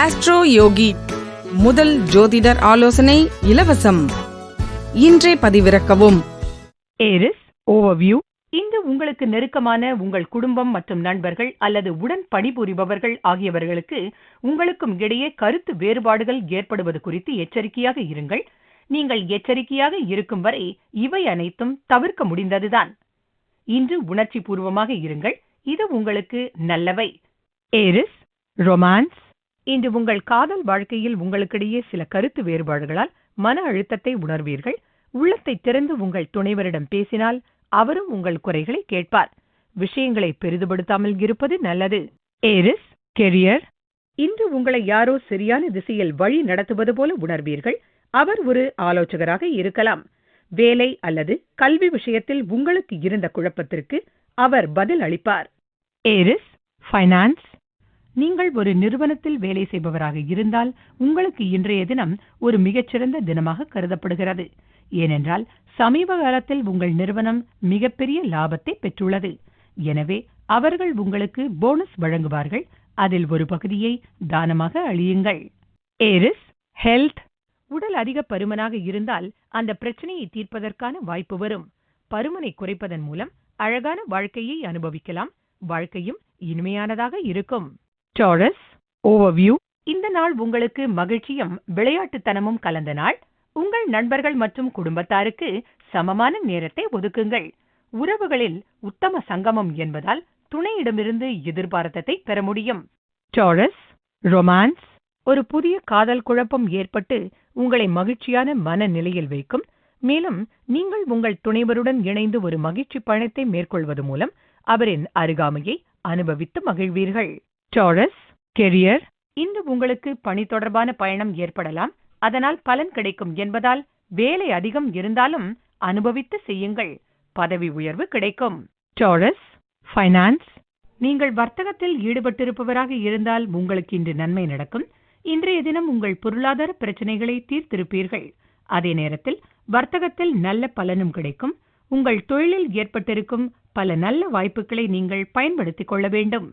Astro யோகி முதல் ஜோதிடர் ஆலோசனை இலவசம். இன்றே பதிவிறக்கவும். ஏரிஸ் ஓவர்வியூ இன்று உங்களுக்கு நெருக்கமான உங்கள் குடும்பம் மற்றும் நண்பர்கள் அல்லது உடன் பணிபுரிபவர்கள் ஆகியவர்களுக்கு உங்களுக்கும் இடையே கருத்து வேறுபாடுகள் ஏற்படுவது குறித்து எச்சரிக்கையாக இருங்கள். நீங்கள் எச்சரிக்கையாக இருக்கும் வரை இவை அனைத்தும் தவிர்க்க முடிந்ததுதான். இன்று உணர்ச்சி பூர்வமாக இருங்கள். இது உங்களுக்கு நல்லவை. ஏரிஸ் ரொமான்ஸ் இன்று உங்கள் காதல் வாழ்க்கையில் உங்களுக்கிடையே சில கருத்து வேறுபாடுகளால் மன அழுத்தத்தை உணர்வீர்கள். உள்ளத்தை திறந்து உங்கள் துணைவரிடம் பேசினால் அவரும் உங்கள் குறைகளை கேட்பார். விஷயங்களை பெரிதுபடுத்தாமல் இருப்பது நல்லது. ஏரிஸ் கெரியர் இன்று உங்களை யாரோ சரியான திசையில் வழி நடத்துவது போல உணர்வீர்கள். அவர் ஒரு ஆலோசகராக இருக்கலாம். வேலை அல்லது கல்வி விஷயத்தில் உங்களுக்கு இருந்த குழப்பத்திற்கு அவர் பதில் அளிப்பார் ஏரிஸ் ஃபைனான்ஸ் நீங்கள் ஒரு நிறுவனத்தில் வேலை செய்பவராக இருந்தால் உங்களுக்கு இன்றைய தினம் ஒரு மிகச்சிறந்த தினமாக கருதப்படுகிறது. ஏனென்றால் சமீப காலத்தில் உங்கள் நிறுவனம் மிகப்பெரிய லாபத்தை பெற்றுள்ளது. எனவே அவர்கள் உங்களுக்கு போனஸ் வழங்குவார்கள். அதில் ஒரு பகுதியை தானமாக அழியுங்கள். ஏரிஸ் ஹெல்த் உடல் அதிக பருமனாக இருந்தால் அந்த பிரச்சனையை தீர்ப்பதற்கான வாய்ப்பு வரும். பருமனை குறைப்பதன் மூலம் அழகான வாழ்க்கையை அனுபவிக்கலாம். வாழ்க்கையும் இனிமையானதாக இருக்கும். டாரஸ் ஓவர்வியூ இந்த நாள் உங்களுக்கு மகிழ்ச்சியும் விளையாட்டுத்தனமும் கலந்த நாள். உங்கள் நண்பர்கள் மற்றும் குடும்பத்தாருக்கு சமமான நேரத்தை ஒதுக்குங்கள். உறவுகளில் உத்தம சங்கமம் என்பதால் துணையிடமிருந்து எதிர்பார்த்ததை பெற முடியும். டாரஸ் ரொமான்ஸ் ஒரு புதிய காதல் குழப்பம் ஏற்பட்டு உங்களை மகிழ்ச்சியான மனநிலையில் வைக்கும். மேலும் நீங்கள் உங்கள் துணைவருடன் இணைந்து ஒரு மகிழ்ச்சி பயணத்தை மேற்கொள்வது மூலம் அவரின் அருகாமையை அனுபவித்து மகிழ்வீர்கள். டாரஸ் கெரியர் இன்று உங்களுக்கு பணி தொடர்பான பயணம் ஏற்படலாம். அதனால் பலன் கிடைக்கும் என்பதால் வேலை அதிகம் இருந்தாலும் அனுபவித்து செய்யுங்கள். பதவி உயர்வு கிடைக்கும். டாரஸ் ஃபைனான்ஸ் நீங்கள் வர்த்தகத்தில் ஈடுபட்டிருப்பவராக இருந்தால் உங்களுக்கு இன்று நன்மை நடக்கும். இன்றைய தினம் உங்கள் பொருளாதார பிரச்சனைகளை தீர்த்திருப்பீர்கள். அதே நேரத்தில் வர்த்தகத்தில் நல்ல பலனும் கிடைக்கும். உங்கள் தொழிலில் ஏற்பட்டிருக்கும் பல நல்ல வாய்ப்புகளை நீங்கள் பயன்படுத்திக் கொள்ள வேண்டும்.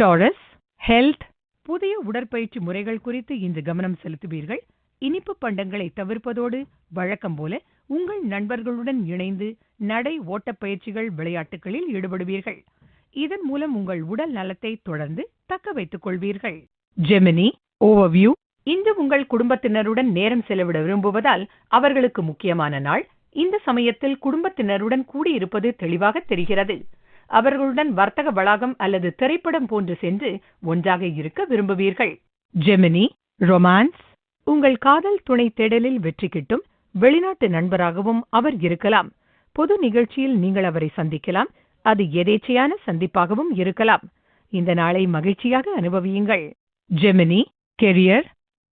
டாரஸ் ஹெல்த் புதிய உடற்பயிற்சி முறைகள் குறித்து இன்று கவனம் செலுத்துவீர்கள். இனிப்பு பண்டங்களை தவிர்ப்பதோடு வழக்கம் போல உங்கள் நண்பர்களுடன் இணைந்து நடை ஓட்டப் பயிற்சிகள் விளையாட்டுகளில் ஈடுபடுவீர்கள். இதன் மூலம் உங்கள் உடல் நலத்தை தொடர்ந்து தக்க வைத்துக் கொள்வீர்கள். ஜெமினி ஓவர்வியூ இன்று உங்கள் குடும்பத்தினருடன் நேரம் செலவிட விரும்புவதால் அவர்களுக்கு முக்கியமான நாள். இந்த சமயத்தில் குடும்பத்தினருடன் கூடியிருப்பது தெளிவாக தெரிகிறது. அவர்களுடன் வர்த்தக வளாகம் அல்லது திரைப்படம் போன்று சென்று ஒன்றாக இருக்க விரும்புவீர்கள். ஜெமினி ரொமான்ஸ் உங்கள் காதல் துணை தேடலில் வெற்றி கிட்டும் வெளிநாட்டு நண்பராகவும் அவர் இருக்கலாம். பொது நிகழ்ச்சியில் நீங்கள் அவரை சந்திக்கலாம். அது எதேச்சையான சந்திப்பாகவும் இருக்கலாம். இந்த நாளை மகிழ்ச்சியாக அனுபவியுங்கள். ஜெமினி கெரியர்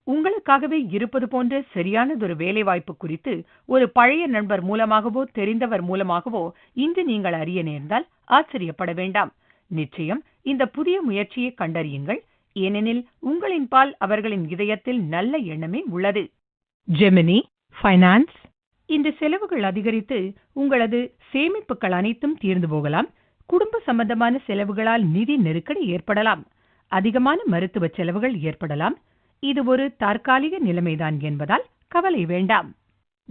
உங்களுக்காகவே இருப்பது போன்ற சரியானதொரு வேலைவாய்ப்பு குறித்து ஒரு பழைய நண்பர் மூலமாகவோ தெரிந்தவர் மூலமாகவோ இன்று நீங்கள் அறிய நேர்ந்தால் ஆச்சரியப்பட வேண்டாம். நிச்சயம் இந்த புதிய முயற்சியை கண்டறியுங்கள். ஏனெனில் உங்களின் பால் அவர்களின் இதயத்தில் நல்ல எண்ணமே உள்ளது. Gemini finance. இந்த செலவுகள் அதிகரித்து உங்களது சேமிப்புகள் அனைத்தும் தீர்ந்து போகலாம். குடும்ப சம்பந்தமான செலவுகளால் நிதி நெருக்கடி ஏற்படலாம். அதிகமான மருத்துவ செலவுகள் ஏற்படலாம். இது ஒரு தற்காலிக நிலைமைதான் என்பதால் கவலை வேண்டாம்.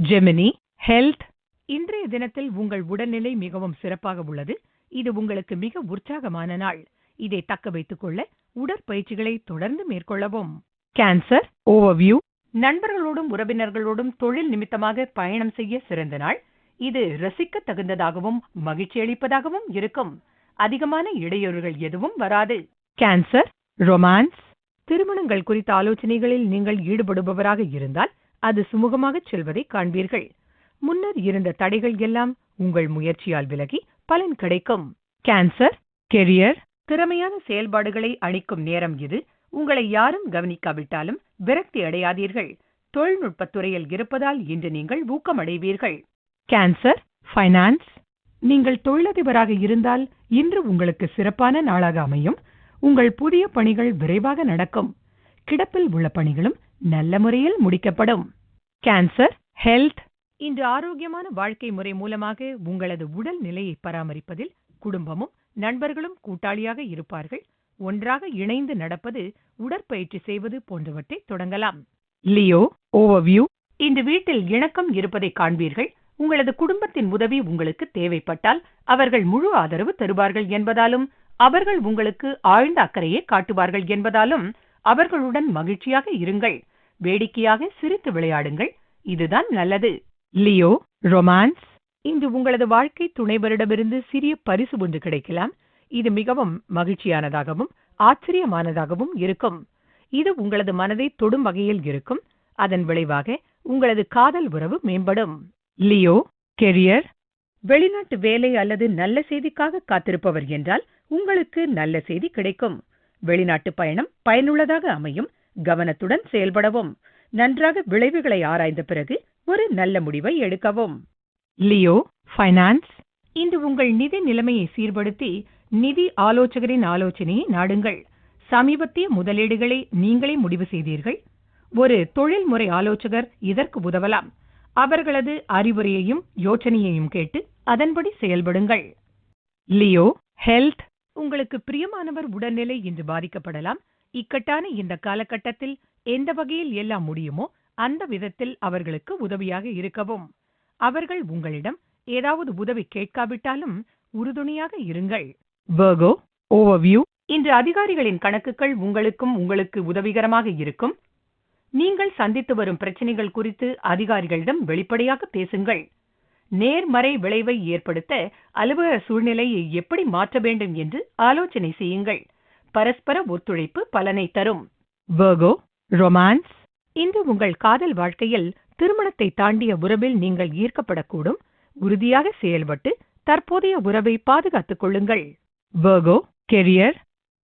ஜெமினி ஹெல்த் இன்றைய தினத்தில் உங்கள் உடல்நிலை மிகவும் சிறப்பாக உள்ளது. இது உங்களுக்கு மிக உற்சாகமான நாள். இதை தக்க வைத்துக் கொள்ள உடற்பயிற்சிகளை தொடர்ந்து மேற்கொள்ளவும். கேன்சர் ஓவர்வியூ நண்பர்களோடும் உறவினர்களோடும் தொழில் நிமித்தமாக பயணம் செய்ய சிறந்த நாள். இது ரசிக்க தகுந்ததாகவும் மகிழ்ச்சி அளிப்பதாகவும் இருக்கும். அதிகமான இடையூறுகள் எதுவும் வராது. கேன்சர் ரொமான்ஸ் திருமணங்கள் குறித்த ஆலோசனைகளில் நீங்கள் ஈடுபடுபவராக இருந்தால் அது சுமூகமாகச் செல்வதை காண்பீர்கள். முன்னர் இருந்த தடைகள் எல்லாம் உங்கள் முயற்சியால் விலகி பலன் கிடைக்கும். கேன்சர் கெரியர் திறமையான செயல்பாடுகளை அளிக்கும் நேரம் இது. உங்களை யாரும் கவனிக்காவிட்டாலும் விரக்தி அடையாதீர்கள். தொழில்நுட்பத் துறையில் இருப்பதால் இன்று நீங்கள் ஊக்கமடைவீர்கள். கேன்சர் ஃபைனான்ஸ் நீங்கள் தொழிலதிபராக இருந்தால் இன்று உங்களுக்கு சிறப்பான நாளாக அமையும். உங்கள் புதிய பணிகள் விரைவாக நடக்கும். கிடப்பில் உள்ள பணிகளும் நல்ல முறையில் முடிக்கப்படும். கேன்சர் ஹெல்த் இன்று ஆரோக்கியமான வாழ்க்கை முறை மூலமாக உங்களது உடல் நிலையை பராமரிப்பதில் குடும்பமும் நண்பர்களும் கூட்டாளியாக இருப்பார்கள். ஒன்றாக இணைந்து நடப்பது உடற்பயிற்சி செய்வது போன்றவற்றை தொடங்கலாம். லியோ ஓவர்வியூ இன்று வீட்டில் இணக்கம் இருப்பதை காண்பீர்கள். உங்களது குடும்பத்தின் உதவி உங்களுக்கு தேவைப்பட்டால் அவர்கள் முழு ஆதரவு தருவார்கள் என்பதாலும் அவர்கள் உங்களுக்கு ஆழ்ந்த அக்கறையை காட்டுவார்கள் என்பதாலும் அவர்களுடன் மகிழ்ச்சியாக இருங்கள். வேடிக்கையாக சிரித்து விளையாடுங்கள். இதுதான் நல்லது. Leo romance. இன்று உங்களது வாழ்க்கை துணைவரிடமிருந்து சிறிய பரிசு ஒன்று கிடைக்கலாம். இது மிகவும் மகிழ்ச்சியானதாகவும் ஆச்சரியமானதாகவும் இருக்கும். இது உங்களது மனதை தொடும் வகையில் இருக்கும். அதன் விளைவாக உங்களது காதல் உறவு மேம்படும். Leo career. வெளிநாட்டு வேலை அல்லது நல்ல செய்திக்காக காத்திருப்பவர் என்றால் உங்களுக்கு நல்ல செய்தி கிடைக்கும். வெளிநாட்டு பயணம் பயனுள்ளதாக அமையும். கவனத்துடன் செயல்படவும். நன்றாக விளைவுகளை ஆராய்ந்த பிறகு ஒரு நல்ல முடிவை எடுக்கவும். லியோ ஃபைனான்ஸ் இன்று உங்கள் நிதி நிலைமையை சீர்படுத்தி நிதி ஆலோசகரின் ஆலோசனையை நாடுங்கள். சமீபத்திய முதலீடுகளை நீங்களே முடிவு செய்தீர்கள். ஒரு தொழில்முறை ஆலோசகர் இதற்கு உதவலாம். அவர்களது அறிவுரையையும் யோசனையையும் கேட்டு அதன்படி செயல்படுங்கள். லியோ ஹெல்த் உங்களுக்கு பிரியமானவர் உடல்நிலை இன்று பாதிக்கப்படலாம். இக்கட்டான இந்த காலகட்டத்தில் எந்த வகையில் எல்லாம் முடியுமோ அந்த விதத்தில் அவர்களுக்கு உதவியாக இருக்கவும். அவர்கள் உங்களிடம் ஏதாவது உதவி கேட்காவிட்டாலும் உறுதுணையாக இருங்கள். வர்கோ ஓவர்வியூ இன்று அதிகாரிகளின் கணக்குகள் உங்களுக்கும் உங்களுக்கு உதவிகரமாக இருக்கும். நீங்கள் சந்தித்து வரும் பிரச்சனைகள் குறித்து அதிகாரிகளிடம் வெளிப்படையாக பேசுங்கள். நேர்மறை விளைவை ஏற்படுத்த அலுவலக சூழ்நிலையை எப்படி மாற்ற வேண்டும் என்று ஆலோசனை செய்யுங்கள். பரஸ்பர ஒத்துழைப்பு பலனை தரும். வர்கோ ரொமான்ஸ் இன்று உங்கள் காதல் வாழ்க்கையில் திருமணத்தை தாண்டிய உறவில் நீங்கள் ஈர்க்கப்படக்கூடும். உறுதியாக செயல்பட்டு தற்போதைய உறவை பாதுகாத்துக் கொள்ளுங்கள். வர்கோ கெரியர்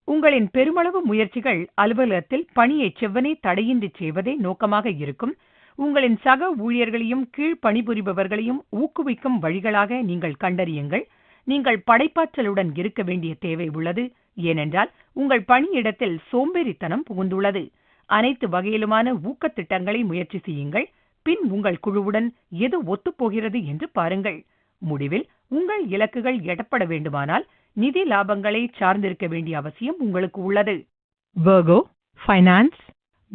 உங்களின் பெருமளவு முயற்சிகள் அலுவலகத்தில் பணியை செவ்வனே தடையின்றி செய்வதே நோக்கமாக இருக்கும். உங்களின் சக ஊழியர்களையும் கீழ் பணிபுரிபவர்களையும் ஊக்குவிக்கும் வழிகளாக நீங்கள் கண்டறியுங்கள். நீங்கள் படைப்பாற்றலுடன் இருக்க வேண்டிய தேவை உள்ளது. ஏனென்றால் உங்கள் பணியிடத்தில் சோம்பேறித்தனம் புகுந்துள்ளது. அனைத்து வகையிலுமான ஊக்கத்திட்டங்களை முயற்சி செய்யுங்கள். பின் உங்கள் குழுவுடன் எது ஒத்துப்போகிறது என்று பாருங்கள். முடிவில் உங்கள் இலக்குகள் எட்டப்பட வேண்டுமானால் நிதி லாபங்களை சார்ந்திருக்க வேண்டிய அவசியம் உங்களுக்கு உள்ளது. வர்கோ ஃபைனான்ஸ்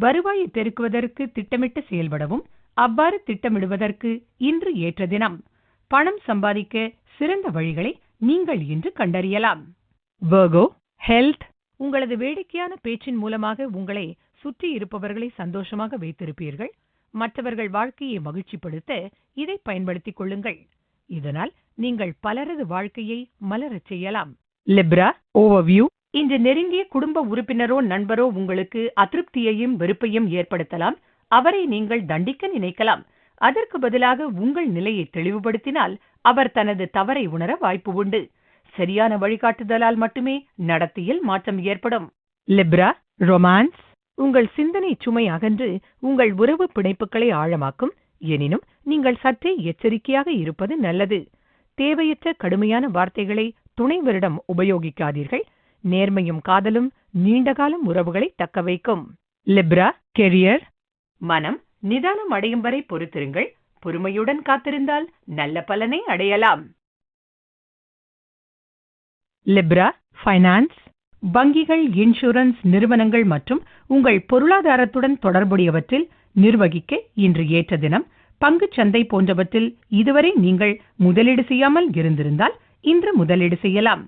வருவாயை பெருக்குவதற்கு திட்டமிட்டு செயல்படவும் அவ்வாறு திட்டமிடுவதற்கு இன்று ஏற்ற தினம். பணம் சம்பாதிக்க சிறந்த வழிகளை நீங்கள் இன்று கண்டறியலாம். வர்கோ ஹெல்த் உங்களது வேடிக்கையான பேச்சின் மூலமாக உங்களை சுற்றி இருப்பவர்களை சந்தோஷமாக வைத்திருப்பீர்கள். மற்றவர்கள் வாழ்க்கையை மகிழ்ச்சிப்படுத்த இதை பயன்படுத்திக் கொள்ளுங்கள். இதனால் நீங்கள் பலரது வாழ்க்கையை மலரச் செய்யலாம். லிப்ரா ஓவர்வியூ இன்று நெருங்கிய குடும்ப உறுப்பினரோ நண்பரோ உங்களுக்கு அதிருப்தியையும் வெறுப்பையும் ஏற்படுத்தலாம். அவரை நீங்கள் தண்டிக்க நினைக்கலாம். அதற்கு பதிலாக உங்கள் நிலையை தெளிவுபடுத்தினால் அவர் தனது தவறை உணர வாய்ப்பு உண்டு. சரியான வழிகாட்டுதலால் மட்டுமே நடத்தியில் மாற்றம் ஏற்படும். லிப்ரா ரொமான்ஸ் உங்கள் சிந்தனை சுமை அகன்று உங்கள் உறவு பிணைப்புகளை ஆழமாக்கும். எனினும் நீங்கள் சற்றே எச்சரிக்கையாக இருப்பது நல்லது. தேவையற்ற கடுமையான வார்த்தைகளை துணைவரிடம் உபயோகிக்காதீர்கள். நேர்மையும் காதலும் நீண்டகாலம் உறவுகளை தக்க வைக்கும் லிப்ரா கெரியர் மனம் நிதானம் அடையும் வரை பொறுத்திருங்கள். பொறுமையுடன் காத்திருந்தால் நல்ல பலனை அடையலாம். லிப்ரா ஃபைனான்ஸ் வங்கிகள் இன்சூரன்ஸ் நிறுவனங்கள் மற்றும் உங்கள் பொருளாதாரத்துடன் தொடர்புடையவற்றில் நிர்வகிக்க இன்று ஏற்ற தினம் பங்குச் சந்தை போன்றவற்றில் இதுவரை நீங்கள் முதலீடு செய்யாமல் இருந்திருந்தால் இன்று முதலீடு செய்யலாம்.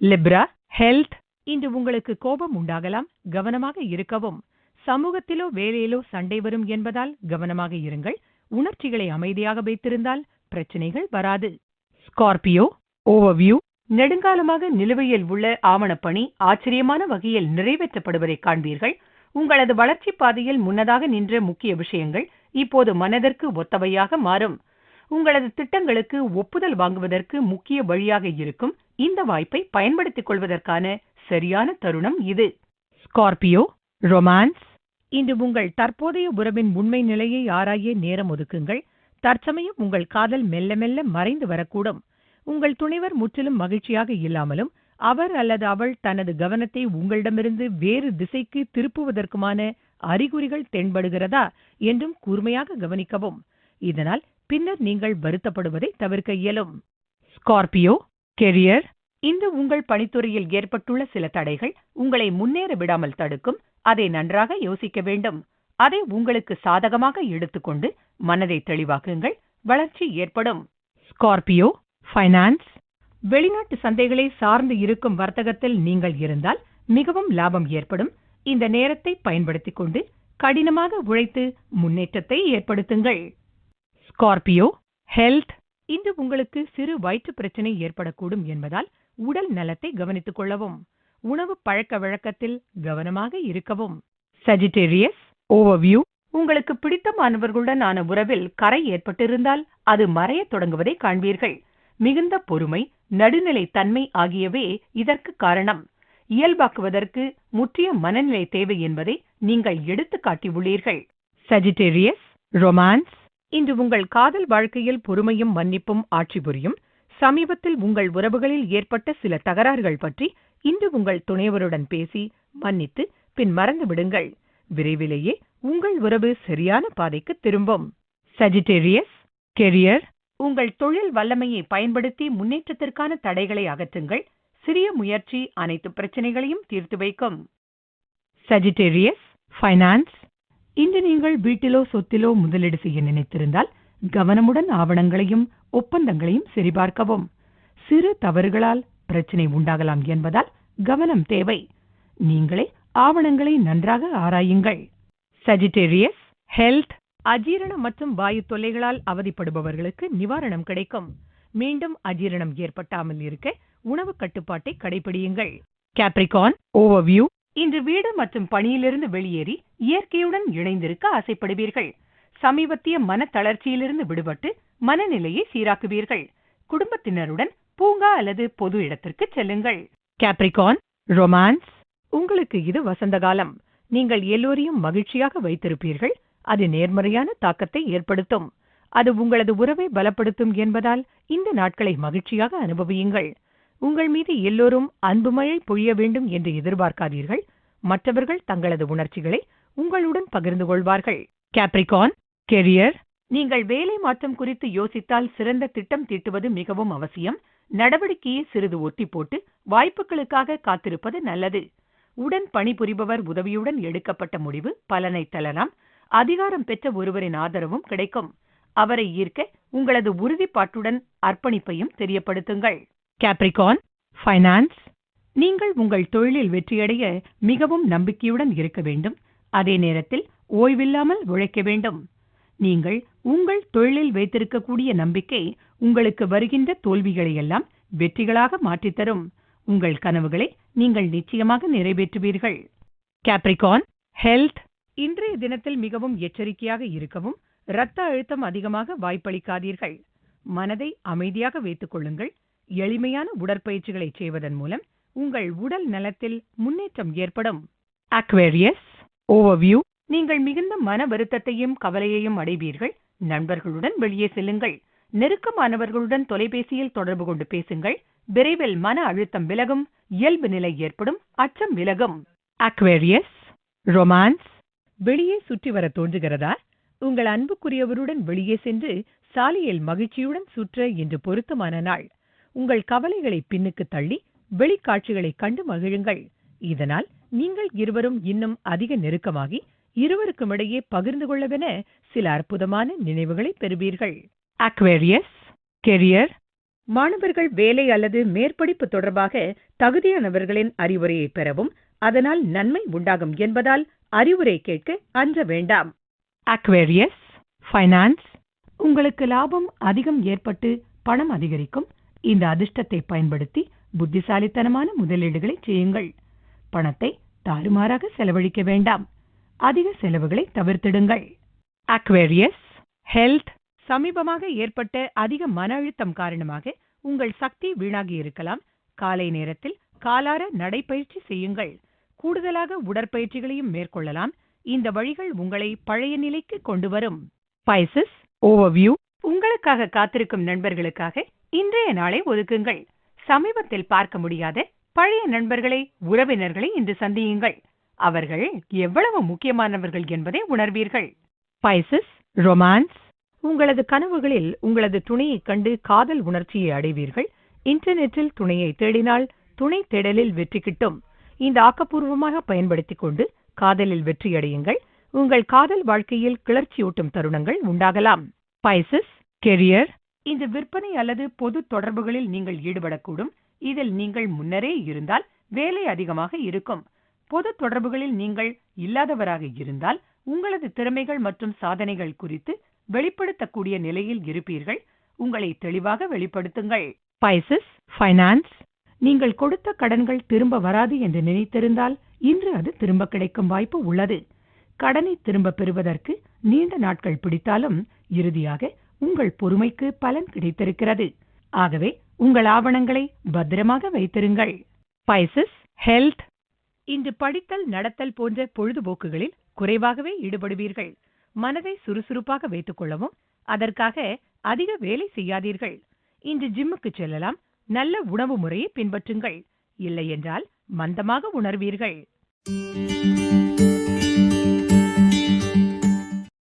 லிப்ரா ஹெல்த் இன்று உங்களுக்கு கோபம் உண்டாகலாம் கவனமாக இருக்கவும். சமூகத்திலோ வேலையிலோ சண்டை வரும் என்பதால் கவனமாக இருங்கள். உணர்ச்சிகளை அமைதியாக வைத்திருந்தால் பிரச்சனைகள் வராது. ஸ்கார்பியோ ஓவர்வியூ நெடுங்காலமாக நிலுவையில் உள்ள ஆவணப்பணி ஆச்சரியமான வகையில் நிறைவேற்றப்படுவதை காண்பீர்கள். உங்களது வளர்ச்சி பாதையில் முன்னதாக நின்ற முக்கிய விஷயங்கள் இப்போது மனதிற்கு ஒத்தவையாக மாறும். உங்களது திட்டங்களுக்கு ஒப்புதல் வாங்குவதற்கு முக்கிய வழியாக இருக்கும். இந்த வாய்ப்பை பயன்படுத்திக் கொள்வதற்கான சரியான தருணம் இது. ஸ்கார்பியோ ரொமான்ஸ் இன்று உங்கள் தற்போதைய உறவின் உண்மை நிலையை ஆராய நேரம் ஒதுக்குங்கள். தற்சமயம் உங்கள் காதல் மெல்ல மெல்ல மறைந்து வரக்கூடும். உங்கள் துணைவர் முற்றிலும் மகிழ்ச்சியாக இல்லாமலும் அவர் அல்லது அவள் தனது கவனத்தை உங்களிடமிருந்து வேறு திசைக்கு திருப்புவதற்குமான அறிகுறிகள் தென்படுகிறதா என்றும் கூர்மையாக கவனிக்கவும். இதனால் பின்னர் நீங்கள் வருத்தப்படுவதை தவிர்க்க இயலும். Scorpio career. இந்த உங்கள் பணித்துறையில் ஏற்பட்டுள்ள சில தடைகள் உங்களை முன்னேற விடாமல் தடுக்கும். அதை நன்றாக யோசிக்க வேண்டும். அதை உங்களுக்கு சாதகமாக எடுத்துக்கொண்டு மனதை தெளிவாக்குங்கள். வளர்ச்சி ஏற்படும். ஸ்கார்பியோ ஃபைனான்ஸ் வெளிநாட்டு சந்தைகளை சார்ந்து இருக்கும் வர்த்தகத்தில் நீங்கள் இருந்தால் மிகவும் லாபம் ஏற்படும். இந்த நேரத்தை பயன்படுத்திக் கொண்டு கடினமாக உழைத்து முன்னேற்றத்தை ஏற்படுத்துங்கள். ஸ்கார்பியோ ஹெல்த் இன்று உங்களுக்கு சிறு வயிற்று பிரச்சனை ஏற்படக்கூடும் என்பதால் உடல் நலத்தை கவனித்துக் கொள்ளவும். உணவு பழக்க வழக்கத்தில் கவனமாக இருக்கவும். சஜிடேரியஸ் ஓவர்வியூ உங்களுக்கு பிடித்தமானவர்களுடனான உறவில் கரை ஏற்பட்டிருந்தால் அது மறையத் தொடங்குவதை காண்பீர்கள். மிகுந்த பொறுமை நடுநிலை தன்மை ஆகியவே இதற்கு காரணம். இயல்பாக்குவதற்கு முற்றிய மனநிலை தேவை என்பதை நீங்கள் எடுத்து காட்டியுள்ளீர்கள். சஜிடேரியஸ் ரொமான்ஸ் இன்று உங்கள் காதல் வாழ்க்கையில் பொறுமையும் மன்னிப்பும் ஆட்சி புரியும். சமீபத்தில் உங்கள் உறவுகளில் ஏற்பட்ட சில தகராறுகள் பற்றி இன்று உங்கள் துணைவருடன் பேசி மன்னித்து பின் மறந்து விடுங்கள். விரைவிலேயே உங்கள் உறவு சரியான பாதைக்கு திரும்பும். சஜிடேரியஸ் கெரியர் உங்கள் தொழில் வல்லமையை பயன்படுத்தி முன்னேற்றத்திற்கான தடைகளை அகற்றுங்கள். சிறிய முயற்சி அனைத்து பிரச்சனைகளையும் தீர்த்து வைக்கும். சஜிடேரியஸ் ஃபைனான்ஸ் இன்று நீங்கள் வீட்டிலோ சொத்திலோ முதலீடு செய்ய நினைத்திருந்தால் கவனமுடன் ஆவணங்களையும் ஒப்பந்தங்களையும் சரிபார்க்கவும். சிறு தவறுகளால் பிரச்சனை உண்டாகலாம் என்பதால் கவனம் தேவை. நீங்களே ஆவணங்களை நன்றாக ஆராயுங்கள். சஜிடேரியஸ் ஹெல்த் அஜீரணம் மற்றும் வாயு தொல்லைகளால் அவதிப்படுபவர்களுக்கு நிவாரணம் கிடைக்கும். மீண்டும் அஜீரணம் ஏற்பட்டாமல் இருக்க உணவு கட்டுப்பாட்டை கடைபிடியுங்கள். கேப்ரிகான் ஓவர்வியூ இன்று வீடு மற்றும் பணியிலிருந்து வெளியேறி இயற்கையுடன் இணைந்திருக்க ஆசைப்படுவீர்கள். சமீபத்திய மன தளர்ச்சியிலிருந்து விடுபட்டு மனநிலையை சீராக்குவீர்கள். குடும்பத்தினருடன் பூங்கா அல்லது பொது இடத்திற்கு செல்லுங்கள். கேப்ரிகான் ரொமான்ஸ் உங்களுக்கு இது வசந்த காலம். நீங்கள் எல்லோரையும் மகிழ்ச்சியாக வைத்திருப்பீர்கள். அது நேர்மறையான தாக்கத்தை ஏற்படுத்தும். அது உங்களது உறவை பலப்படுத்தும் என்பதால் இந்த நாட்களை மகிழ்ச்சியாக அனுபவியுங்கள். உங்கள் மீது எல்லோரும் அன்பு மழை பொழிய வேண்டும் என்று எதிர்பார்க்காதீர்கள். மற்றவர்கள் தங்களது உணர்ச்சிகளை உங்களுடன் பகிர்ந்து கொள்வார்கள். கேப்ரிகான் கெரியர் நீங்கள் வேலை மாற்றம் குறித்து யோசித்தால் சிறந்த திட்டம் தீட்டுவது மிகவும் அவசியம். நடவடிக்கையை சிறிது ஒட்டி போட்டு வாய்ப்புகளுக்காக காத்திருப்பது நல்லது. உடன் பணிபுரிபவர் உதவியுடன் எடுக்கப்பட்ட முடிவு பலனை தரலாம். அதிகாரம் பெற்ற ஒருவரின் ஆதரவும் கிடைக்கும். அவரை ஈர்க்க உங்களது உறுதிப்பாட்டுடன் அர்ப்பணிப்பையும் தெரியப்படுத்துங்கள். கேப்ரிகான் ஃபைனான்ஸ் நீங்கள் உங்கள் தொழிலில் வெற்றியடைய மிகவும் நம்பிக்கையுடன் இருக்க வேண்டும். அதே நேரத்தில் ஓய்வில்லாமல் உழைக்க வேண்டும். நீங்கள் உங்கள் தொழிலில் வைத்திருக்கக்கூடிய நம்பிக்கை உங்களுக்கு வருகின்ற தோல்விகளை எல்லாம் வெற்றிகளாக மாற்றித்தரும். உங்கள் கனவுகளை நீங்கள் நிச்சயமாக நிறைவேற்றுவீர்கள். கேப்ரிகான் ஹெல்த் இன்றைய தினத்தில் மிகவும் எச்சரிக்கையாக இருக்கவும் இரத்த அழுத்தம் அதிகமாக வாய்ப்பளிக்காதீர்கள். மனதை அமைதியாக வைத்துக் கொள்ளுங்கள். எளிமையான உடற்பயிற்சிகளை செய்வதன் மூலம் உங்கள் உடல் நலத்தில் முன்னேற்றம் ஏற்படும். அக்வேரியஸ் ஓவர்வியூ நீங்கள் மிகுந்த மன வருத்தத்தையும் கவலையையும் அடைவீர்கள். நண்பர்களுடன் வெளியே செல்லுங்கள். நெருக்கமானவர்களுடன் தொலைபேசியில் தொடர்பு கொண்டு பேசுங்கள். விரைவில் மன அழுத்தம் விலகும். இயல்பு நிலை ஏற்படும். அச்சம் விலகும். அக்வேரியஸ் ரொமான்ஸ் வெளியே சுற்றி வர தோன்றுகிறதா? உங்கள் அன்புக்குரியவருடன் வெளியே சென்று சாலையில் மகிழ்ச்சியுடன் சுற்ற இன்று பொருத்தமான நாள். உங்கள் கவலைகளை பின்னுக்கு தள்ளி வெளிக்காட்சிகளை கண்டு மகிழுங்கள். இதனால் நீங்கள் இருவரும் இன்னும் அதிக நெருக்கமாகி இருவருக்கும் இடையே பகிர்ந்து கொள்ளவென சில அற்புதமான நினைவுகளை பெறுவீர்கள். அக்வேரியஸ் கெரியர் மாணவர்கள் வேலை அல்லது மேற்படிப்பு தொடர்பாக தகுதியானவர்களின் அறிவுரையை பெறவும் அதனால் நன்மை உண்டாகும் என்பதால் அறிவுரை கேட்க அஞ்ச வேண்டாம். அக்வேரியஸ் ஃபைனான்ஸ் உங்களுக்கு லாபம் அதிகம் ஏற்பட்டு பணம் அதிகரிக்கும். இந்த அதிர்ஷ்டத்தை பயன்படுத்தி புத்திசாலித்தனமான முதலீடுகளை செய்யுங்கள். பணத்தை தாறுமாறாக செலவழிக்க வேண்டாம். அதிக செலவுகளை தவிர்த்திடுங்கள். அக்வேரியஸ் ஹெல்த் சமீபமாக ஏற்பட்ட அதிக மன அழுத்தம் காரணமாக உங்கள் சக்தி வீணாகி இருக்கலாம். காலை நேரத்தில் காலார நடைப்பயிற்சி செய்யுங்கள். கூடுதலாக உடற்பயிற்சிகளையும் மேற்கொள்ளலாம். இந்த வழிகள் உங்களை பழைய நிலைக்கு கொண்டு வரும் பைசஸ் ஓவர்வியூ உங்களுக்காக காத்திருக்கும் நண்பர்களுக்காக இன்றைய நாளை ஒதுக்குங்கள். சமீபத்தில் பார்க்க முடியாத பழைய நண்பர்களை உறவினர்களை இன்று சந்தியுங்கள். அவர்கள் எவ்வளவு முக்கியமானவர்கள் என்பதை உணர்வீர்கள். பைசஸ் ரொமான்ஸ் உங்களது கனவுகளில் உங்களது துணையைக் கண்டு காதல் உணர்ச்சியை அடைவீர்கள். இன்டர்நெட்டில் துணையை தேடினால் துணை தேடலில் வெற்றி கிட்டும். இந்த ஆக்கப்பூர்வமாக பயன்படுத்திக் கொண்டு காதலில் வெற்றியடையுங்கள் உங்கள் காதல் வாழ்க்கையில் கிளர்ச்சியூட்டும் தருணங்கள் உண்டாகலாம். பைசஸ் கெரியர் இந்த விற்பனை அல்லது பொது தொடர்புகளில் நீங்கள் ஈடுபடக்கூடும். இதில் நீங்கள் முன்னரே இருந்தால் வேலை அதிகமாக இருக்கும். பொது தொடர்புகளில் நீங்கள் இல்லாதவராக இருந்தால் உங்களது திறமைகள் மற்றும் சாதனைகள் குறித்து வெளிப்படுத்தக்கூடிய நிலையில் இருப்பீர்கள். உங்களை தெளிவாக வெளிப்படுத்துங்கள். பைசஸ் ஃபைனான்ஸ் நீங்கள் கொடுத்த கடன்கள் திரும்ப வராது என்று நினைத்திருந்தால் இன்று அது திரும்ப கிடைக்கும் வாய்ப்பு உள்ளது. கடனை திரும்ப பெறுவதற்கு நீண்ட நாட்கள் பிடித்தாலும் இறுதியாக உங்கள் பொறுமைக்கு பலன் கிடைத்திருக்கிறது. ஆகவே உங்கள் ஆவணங்களை பத்திரமாக வைத்திருங்கள். பைசஸ் ஹெல்த் இன்று படித்தல் நடத்தல் போன்ற பொழுதுபோக்குகளில் குறைவாகவே ஈடுபடுவீர்கள். மனதை சுறுசுறுப்பாக வைத்துக் கொள்ளவும் அதற்காக அதிக வேலை செய்யாதீர்கள். இன்று ஜிம்முக்கு செல்லலாம். நல்ல உணவு முறையை பின்பற்றுங்கள். இல்லையென்றால் மந்தமாக உணர்வீர்கள்.